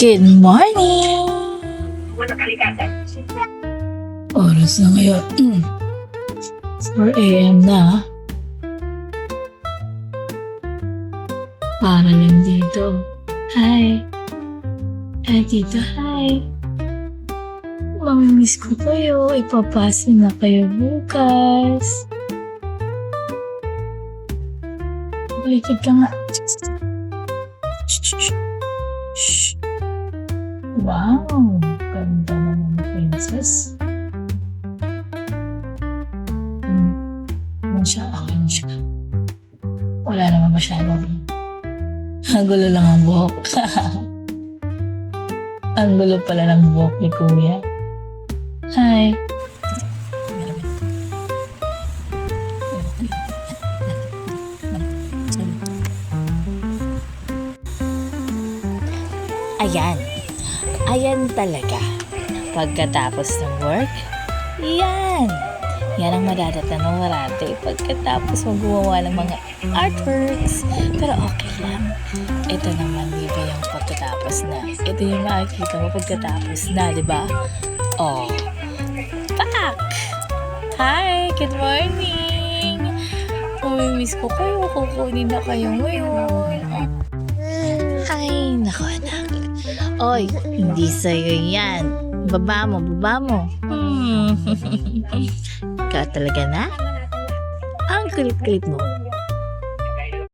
Good morning! Oras na ngayon. Mm. 4 a.m. na. Para lang dito. Hi! Hi, dito. Hi! Mamimiss ko kayo. Ipapasa na kayo bukas. Baliktad ka nga. Shh. Wow! Ganda naman princess. Hmm. Ano siya? Okay na siya. Wala naman masyadong. Gulo lang ang buhok. ang gulo pala ng buhok ni Kuya. Hi! Ayan. Ayan talaga. Pagkatapos ng work, yan. Yan ang madadatnan ng marate pagkatapos mo gumawa ng mga artworks. Pero okay lang. Ito naman, di ba yung pagkatapos na? Ito yung makikita mo pagkatapos na, di ba? Oh. Pak! Hi! Good morning! Umimiss ko kayo. Kukunin na kayo ngayon. Ay, nako anak. Oy, hindi sa'yo yan. Baba mo, baba mo. Hmm. Ikaw talaga na? Ang kulit-kulit mo.